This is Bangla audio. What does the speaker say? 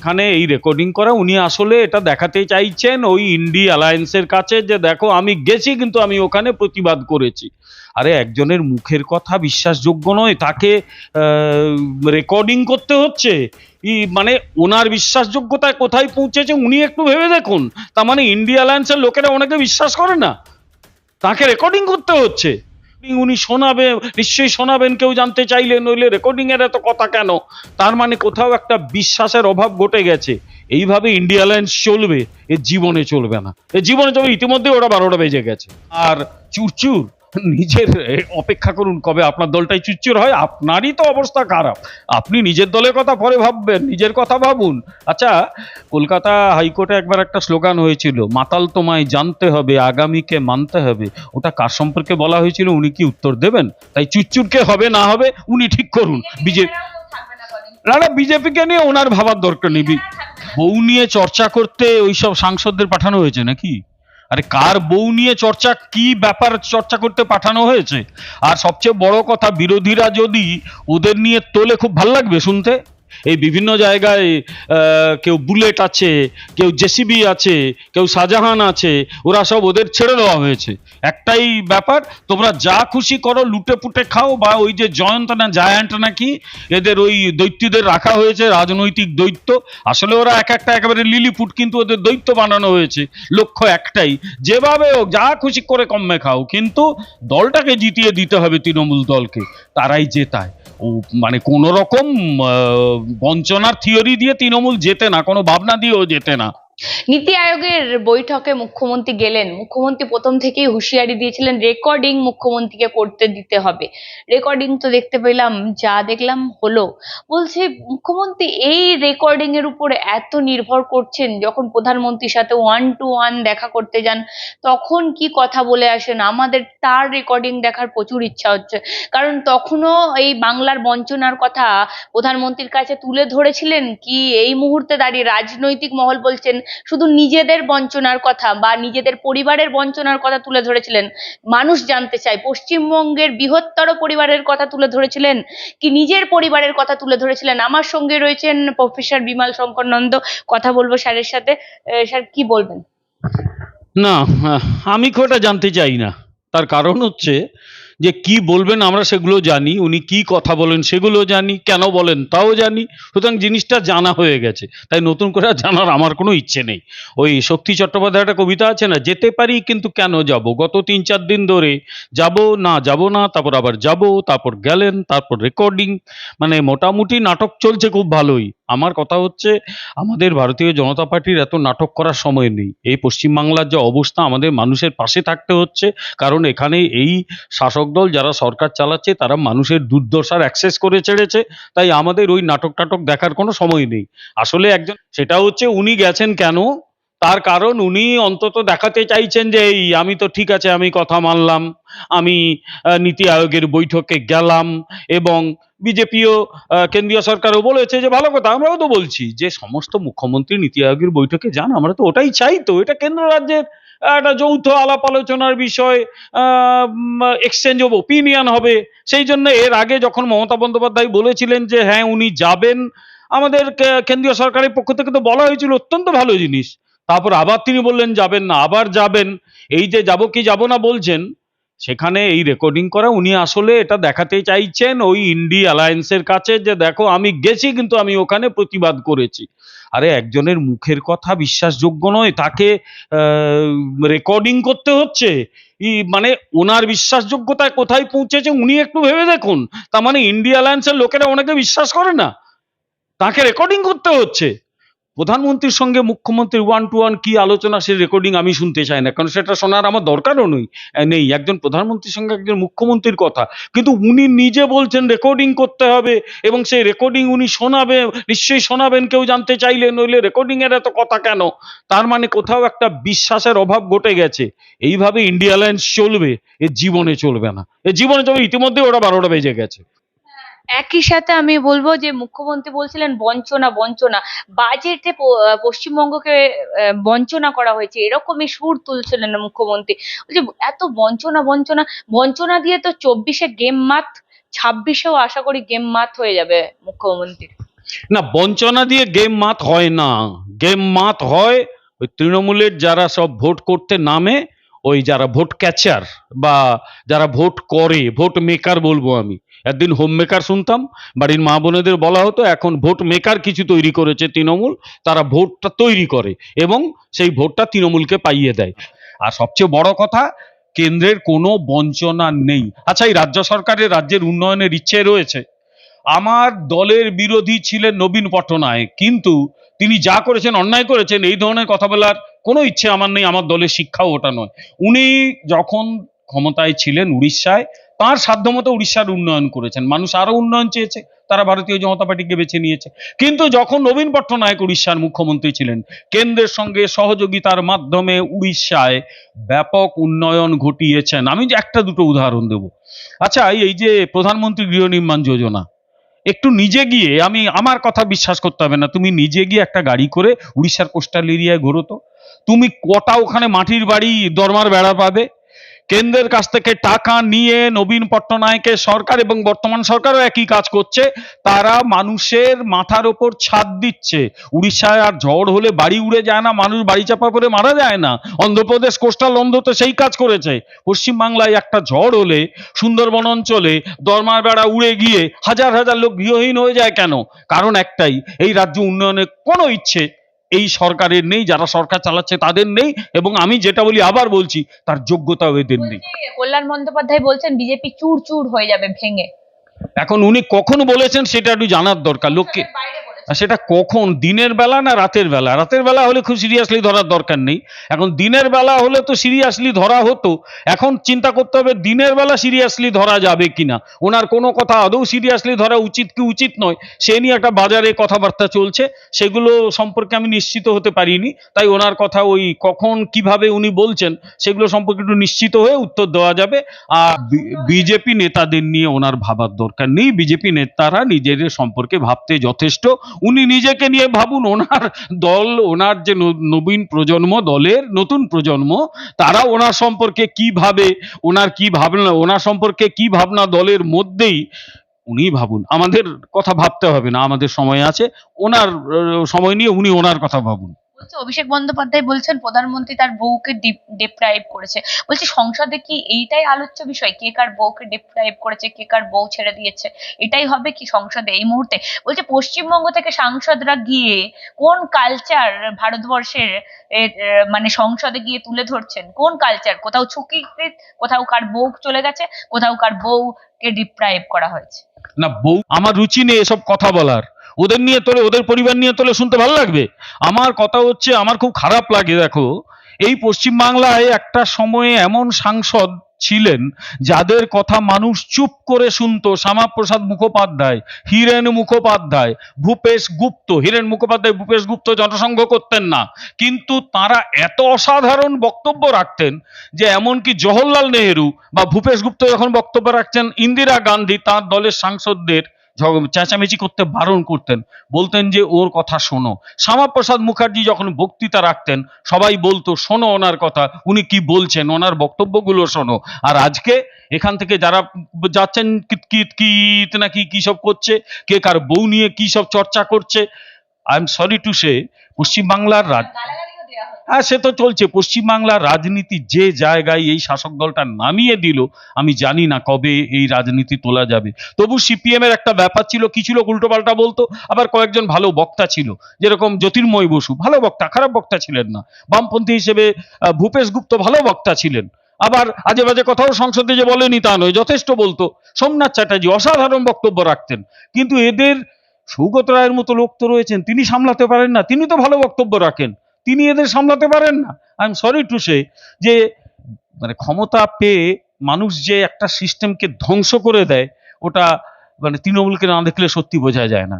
এখানে এই রেকর্ডিং করা, উনি আসলে এটা দেখাতে চাইছেন ওই ইন্ডি অ্যালায়েন্সের কাছে যে দেখো, আমি গেছি কিন্তু আমি ওখানে প্রতিবাদ করেছি। আরে একজনের মুখের কথা বিশ্বাসযোগ্য নয়, তাকে রেকর্ডিং করতে হচ্ছে। মানে ওনার বিশ্বাসযোগ্যতায় কোথায় পৌঁছেছে, উনি একটু ভেবে দেখুন। তার মানে ইন্ডিয়া অ্যালায়েন্সের লোকেরা ওনাকে বিশ্বাস করে না। তাকে রেকর্ডিং করতে হচ্ছে। উনি শোনাবে নিশ্চয়ই শোনাবেন, কেউ জানতে চাইলে, নইলে রেকর্ডিংয়ের এত কথা কেন? তার মানে কোথাও একটা বিশ্বাসের অভাব ঘটে গেছে। এইভাবে ইন্ডিয়া লাইন্স চলবে, এ জীবনে চলবে না। এ জীবনে চলবে, ইতিমধ্যেই ওরা বারোটা বেজে গেছে। আর চুরচুর নিজের অপেক্ষা করুন কবে আপনার দলটাই চুরচুর হয়, আপনারই তো অবস্থা খারাপ। আপনি নিজের দলের কথা পরে ভাববেন, নিজের কথা ভাবুন। আচ্ছা কলকাতা হাইকোর্টে একবার একটা স্লোগান হয়েছিল, মাতাল তোমায় জানতে হবে, আগামীকে মানতে হবে। ওটা কার সম্পর্কে বলা হয়েছিল, উনি কি উত্তর দেবেন? তাই চুরচুরকে হবে না হবে, উনি ঠিক করুন। বিজেপি না না, বিজেপিকে নিয়ে ওনার ভাবার দরকার নেই। বউ নিয়ে চর্চা করতে ওইসব সাংসদদের পাঠানো হয়েছে নাকি? আরে কার বউ নিয়ে চর্চা, কি ব্যাপার চর্চা করতে পাঠানো হয়েছে? আর সবচেয়ে বড় কথা, বিরোধীরা যদি ওদের নিয়ে তোলে, খুব ভালো লাগবে শুনতে। এই বিভিন্ন জায়গায় কেউ বুলেট আছে, কেউ জেসিবি আছে, কেউ শাহজাহান আছে, ওরা সব ওদের ছেড়ে দেওয়া হয়েছে। একটাই ব্যাপার, তোমরা যা খুশি করো, লুটে পুটে খাও বা ওই যে জয়ন্ত না, জায়ান্ট নাকি, এদের ওই দৈত্যদের রাখা হয়েছে, রাজনৈতিক দৈত্য। আসলে ওরা এক একটা একেবারে লিলিপুট কিন্তু ওদের দৈত্য বানানো হয়েছে। লক্ষ্য একটাই, যেভাবে হোক, যা খুশি করে কমে খাও, কিন্তু দলটাকে জিতিয়ে দিতে হবে তৃণমূল দলকে, তারাই জেতায়। মানে কোন রকম বঞ্চনার থিওরি দিয়ে তৃণমূল যেতে না কোনো ভাবনা দিয়েও যেতে না। নীতি আয়োগের বৈঠকে মুখ্যমন্ত্রী গেলেন। মুখ্যমন্ত্রী প্রথম থেকেই হুঁশিয়ারি দিয়েছিলেন, রেকর্ডিং মুখ্যমন্ত্রীকে করতে দিতে হবে। রেকর্ডিং তো দেখতে পেলাম, যা দেখলাম হলো। বলছে, মুখ্যমন্ত্রী এই রেকর্ডিং এর উপরে এত নির্ভর করছেন, যখন প্রধানমন্ত্রীর সাথে ওয়ান টু ওয়ান দেখা করতে যান, তখন কি কথা বলে আসেন? আমাদের তার রেকর্ডিং দেখার প্রচুর ইচ্ছা হচ্ছে। কারণ তখনও এই বাংলার বঞ্চনার কথা প্রধানমন্ত্রীর কাছে তুলে ধরেছিলেন, কি এই মুহূর্তে দাঁড়িয়ে রাজনৈতিক মহল বলছেন শুধু নিজেদের বঞ্চনার কথা বা নিজেদের পরিবারের বঞ্চনার কথা তুলে ধরেছিলেন। মানুষ জানতে চায়, পশ্চিমবঙ্গের বৃহত্তর পরিবারের কথা তুলে ধরেছিলেন কি নিজের পরিবারের কথা তুলে ধরেছিলেন? আমার সঙ্গে রয়েছেন প্রফেসর বিমল শঙ্কর নন্দ, কথা বলব স্যারের সাথে। স্যার, কি বলবেন? না আমি খুব জানতে চাই না। তার কারণ হচ্ছে যে কি বলবেন আমরা সেগুলো জানি, উনি কি কথা বলেন সেগুলো জানি, কেন বলেন তাও জানি। সুতরাং জিনিসটা জানা হয়ে গেছে, তাই নতুন করে জানার আমার কোনো ইচ্ছে নেই। ওই শক্তি চট্টোপাধ্যায় একটা কবিতা আছে না, যেতে পারি কিন্তু কেন যাব? গত তিন চার দিন ধরে যাব না যাব না, তারপর আবার যাব, তারপর গেলেন, তারপর রেকর্ডিং মানে মোটামুটি নাটক চলছে খুব ভালোই। আমার কথা হচ্ছে, আমাদের ভারতীয় জনতা পার্টির এত নাটক করার সময় নেই। এই পশ্চিমবাংলার যে অবস্থা, আমাদের মানুষের পাশে থাকতে হচ্ছে। কারণ এখানে এই শাসক দল যারা সরকার চালাচ্ছে, তারা মানুষের দুর্দশার অ্যাক্সেস করে ছেড়েছে। তাই আমাদের ওই নাটক টাটক দেখার কোনো সময় নেই। আসলে একজন, সেটা হচ্ছে উনি গেছেন কেন? তার কারণ উনি অন্তত দেখাতে চাইছেন যে, এই, আমি তো ঠিক আছে, আমি কথা মানলাম, আমি নীতি আয়োগের বৈঠকে গেলাম এবং বিজেপিও কেন্দ্রীয় সরকারও বলেছে যে, ভালো কথা, আমরাও তো বলছি যে, সমস্ত মুখ্যমন্ত্রী নীতি আয়োগের বৈঠকে যান, আমরা তো ওটাই চাই তো, এটা কেন্দ্র রাজ্যের একটা যৌথ আলাপ আলোচনার বিষয় এক্সচেঞ্জ অব ওপিনিয়ন হবে। সেই জন্য এর আগে যখন মমতা বন্দ্যোপাধ্যায় বলেছিলেন যে হ্যাঁ উনি যাবেন, আমাদের কেন্দ্রীয় সরকারের পক্ষ থেকে তো বলা হয়েছিল, অত্যন্ত ভালো জিনিস। তারপর আবার তিনি বললেন, যাবেন না, আবার যাবেন। এই যে যাব কি যাব না বলছেন, সেখানে এই রেকর্ডিং করা উনি আসলে এটা দেখাতে চাইছেন ওই ইন্ডি অ্যালায়েন্সের কাছে যে, দেখো, আমি গেছি, কিন্তু আমি ওখানে প্রতিবাদ করেছি। আরে, একজনের মুখের কথা বিশ্বাসযোগ্য নয়, তাকে রেকর্ডিং করতে হচ্ছে। মানে ওনার বিশ্বাসযোগ্যতায় কোথায় পৌঁছেছে উনি একটু ভেবে দেখুন। তার মানে ইন্ডিয়া অ্যালায়েন্সের লোকেরা ওনাকে বিশ্বাস করে না। তাকে রেকর্ডিং করতে হচ্ছে। প্রধানমন্ত্রীর সঙ্গে মুখ্যমন্ত্রীর ওয়ান টু ওয়ান কি আলোচনা সেই রেকর্ডিং আমি শুনতে চাই না, কারণ সেটা শোনার আমার দরকারও নেই নেই। একজন প্রধানমন্ত্রীর সঙ্গে একজন মুখ্যমন্ত্রীর কথা। কিন্তু উনি নিজে বলছেন রেকর্ডিং করতে হবে, এবং সেই রেকর্ডিং উনি শোনাবে, নিশ্চয়ই শোনাবেন, কেউ জানতে চাইলে, নইলে রেকর্ডিং এর এত কথা কেন? তার মানে কোথাও একটা বিশ্বাসের অভাব ঘটে গেছে। এইভাবে ইন্ডিয়া অ্যালায়েন্স চলবে, এ জীবনে চলবে না। এ জীবনে চলবে ইতিমধ্যে ওরা বারোটা বেজে গেছে। একই সাথে আমি বলব যে মুখ্যমন্ত্রী বলছিলেন বঞ্চনা বঞ্চনা। বাজেটে পশ্চিমবঙ্গকে বঞ্চনা করা হয়েছে। এরকমই সুর তুলছিলেন মুখ্যমন্ত্রী। বলছে এত বঞ্চনা বঞ্চনা বঞ্চনা দিয়ে তো চব্বিশে গেম মাত, ছাব্বিশেও আশা করি গেম মাত হয়ে যাবে মুখ্যমন্ত্রীর। না, বঞ্চনা দিয়ে গেম মাত হয় না। গেম মাত হয় ওই তৃণমূলের যারা সব ভোট করতে নামে ওই যারা ভোট ক্যাচার বা যারা ভোট করে ভোট মেকার বলব আমি। একদিন হোম মেকার শুনতাম, বাড়ির মা বোনেদের বলা হতো, এখন ভোট মেকার কিছু তৈরি করেছে তৃণমূল, তারা ভোটটা তৈরি করে এবং সেই ভোটটা তৃণমূলকে পাইয়ে দেয়। আর সবচেয়ে বড় কথা, কেন্দ্রের কোনো বঞ্চনা নেই। আচ্ছা এই রাজ্য সরকারের রাজ্যের উন্নয়নের ইচ্ছে রয়েছে। আমার দলের বিরোধী ছিলেন নবীন পট্টনায়ক, কিন্তু তিনি যা করেছেন, অন্যায় করেছেন, এই ধরনের কথা বলার কোনো ইচ্ছে আমার নেই, আমার দলের শিক্ষাও ওটা নয়। উনি যখন ক্ষমতায় ছিলেন উড়িষ্যায়, তার সাধ্যমতো উড়িষ্যার উন্নয়ন করেছেন। মানুষ আরও উন্নয়ন চেয়েছে, তারা ভারতীয় জনতা পার্টিকে বেছে নিয়েছে। কিন্তু যখন নবীন পট্টনায়ক উড়িষ্যার মুখ্যমন্ত্রী ছিলেন, কেন্দ্রের সঙ্গে সহযোগিতার মাধ্যমে উড়িষ্যায় ব্যাপক উন্নয়ন ঘটিয়েছেন। আমি একটা দুটো উদাহরণ দেব। আচ্ছা এই যে প্রধানমন্ত্রী গৃহ নির্মাণ যোজনা একটু নিজে গিয়ে, আমি, আমার কথা বিশ্বাস করতে হবে না। তুমি নিজে গিয়ে একটা গাড়ি করে উড়িষ্যার কোস্টাল এরিয়ায় ঘোরো তো। তুমি কটা ওখানে মাটির বাড়ি, দরমার বেড়া পাবে? কেন্দ্রের কাছ থেকে টাকা নিয়ে নবীন পট্টনায়কের সরকার এবং বর্তমান সরকারও একই কাজ করছে। তারা মানুষের মাথার ওপর ছাদ দিচ্ছে। উড়িষ্যায় আর ঝড় হলে বাড়ি উড়ে যায় না, মানুষ বাড়ি চাপা পড়ে মারা যায় না। অন্ধ্রপ্রদেশ, কোস্টাল অন্ধ তো সেই কাজ করেছে। পশ্চিমবাংলায় একটা ঝড় হলে, সুন্দরবন অঞ্চলে দরমার বেড়া উড়ে গিয়ে হাজার হাজার লোক গৃহহীন হয়ে যায় কেন? কারণ একটাই, এই রাজ্য উন্নয়নের কোনো ইচ্ছে এই সরকারের নেই যারা সরকার চালাচ্ছে তাদের নেই এবং আমি যেটা বলি আবার বলছি তার যোগ্যতা এদের নেই কল্যাণ বন্দ্যোপাধ্যায় বলছেন বিজেপি চুর চুর হয়ে যাবে ভেঙে এখন উনি কখন বলেছেন সেটা একটু জানার দরকার লোককে। আর সেটা কখন? দিনের বেলা না রাতের বেলা? রাতের বেলা হলে খুব সিরিয়াসলি ধরার দরকার নেই। এখন দিনের বেলা হলে তো সিরিয়াসলি ধরা হতো। এখন চিন্তা করতে হবে দিনের বেলা সিরিয়াসলি ধরা যাবে কিনা? ওনার কোনো কথা আদৌ সিরিয়াসলি ধরা উচিত কি উচিত নয়, সে নিয়ে একটা বাজারে কথাবার্তা চলছে। সেগুলো সম্পর্কে আমি নিশ্চিত হতে পারিনি। তাই ওনার কথা ওই কখন, কীভাবে উনি বলছেন, সেগুলো সম্পর্কে একটু নিশ্চিত হয়ে উত্তর দেওয়া যাবে। আর বিজেপি নেতাদের নিয়ে ওনার ভাবার দরকার নেই। বিজেপি নেতারা নিজেদের সম্পর্কে ভাবতে যথেষ্ট। উনি নিজেকে নিয়ে ভাবুন, ওনার দল, ওনার যে নবীন প্রজন্ম, দলের নতুন প্রজন্ম, তারা ওনার সম্পর্কে কি ভাবে ওনার কি ভাবনা, ওনার সম্পর্কে কি ভাবনা দলের মধ্যেই, উনি ভাবুন। আমাদের কথা ভাবতে হবে না, আমাদের সময় আছে। ওনার সময় নিয়ে উনি ওনার কথা ভাবুন। বলছে অভিষেক বন্দ্যোপাধ্যায় বলছেন, প্রধানমন্ত্রী তার বউকে ডিপ্রাইভ করেছে। বলছি, সংসদে কি এইটাই আলোচ্য বিষয়? কে কার বউকে ডিপ্রাইভ করেছে, কে কার বউ ছেড়ে দিয়েছে? এটাই হবে কি সংসদে এই মুহূর্তে? বলছে, পশ্চিমবঙ্গ থেকে সাংসদরা গিয়ে কোন কালচার ভারতবর্ষের মানে সংসদে গিয়ে তুলে ধরছেন? কোন কালচার কোথাও ছুকিকৃত কোথাও কার বউ চলে গেছে, কোথাও কার বউকে ডিপ্রাইভ করা হয়েছে? না, বউ, আমার রুচি নেই এসব কথা বলার। ওদের নিয়ে তোলে, ওদের পরিবার নিয়ে তোলে শুনতে ভালো লাগবে। আমার কথা হচ্ছে, আমার খুব খারাপ লাগে, দেখো। এই পশ্চিমবাংলায় একটা সময়ে এমন সাংসদ ছিলেন, যাদের কথা মানুষ চুপ করে শুনত। শ্যামাপ্রসাদ মুখোপাধ্যায়, হীরেন মুখোপাধ্যায়, ভূপেশ গুপ্ত। হীরেন মুখোপাধ্যায়, ভূপেশ গুপ্ত জনসংঘ করতেন না। কিন্তু তারা এত অসাধারণ বক্তব্য রাখতেন যে, এমনকি জওহরলাল নেহেরু বা ভূপেশ গুপ্ত যখন বক্তব্য রাখছেন, ইন্দিরা গান্ধী তার দলের সাংসদদের চেঁচামেচি করতে বারণ করতেন। বলতেন যে, ওর কথা শোনো। শ্যামাপ্রসাদ মুখার্জি যখন বক্তৃতা রাখতেন, সবাই বলতো, শোনো ওনার কথা, উনি কি বলছেন, ওনার বক্তব্যগুলো শোনো। আর আজকে এখান থেকে যারা যাচ্ছেন, কিত কিত নাকি কি সব করছে, কে কার বউ নিয়ে কি সব চর্চা করছে, I am sorry to say, পশ্চিমবাংলার রাজ হ্যাঁ সে তো চলছে। পশ্চিমবাংলার রাজনীতি যে জায়গায় এই শাসক দলটা নামিয়ে দিল, আমি জানি না কবে এই রাজনীতি তোলা যাবে। তবু সিপিএম এর একটা ব্যাপার ছিল কিছু লোক উল্টোপাল্টা বলতো? আবার কয়েকজন ভালো বক্তা ছিল, যেরকম জ্যোতির্ময় বসু, ভালো বক্তা, খারাপ বক্তা ছিলেন না। বামপন্থী হিসেবে ভূপেশ গুপ্ত ভালো বক্তা ছিলেন। আবার আজে বাজে কথাও সংসদে যে বলেনি তা নয়, যথেষ্ট বলতো। সোমনাথ চ্যাটার্জি অসাধারণ বক্তব্য রাখতেন। কিন্তু এদের সৌগত রায়ের মতো লোক তো রয়েছেন, তিনি সামলাতে পারেন না, তিনি তো ভালো বক্তব্য রাখেন। তিনি এদের সামলাতে পারেন না। I am sorry to say যে মানে ক্ষমতা পেয়ে মানুষ যে একটা সিস্টেমকে ধ্বংস করে দেয়, ওটা মানে তৃণমূলকে না দেখলে সত্যি বোঝা যায় না।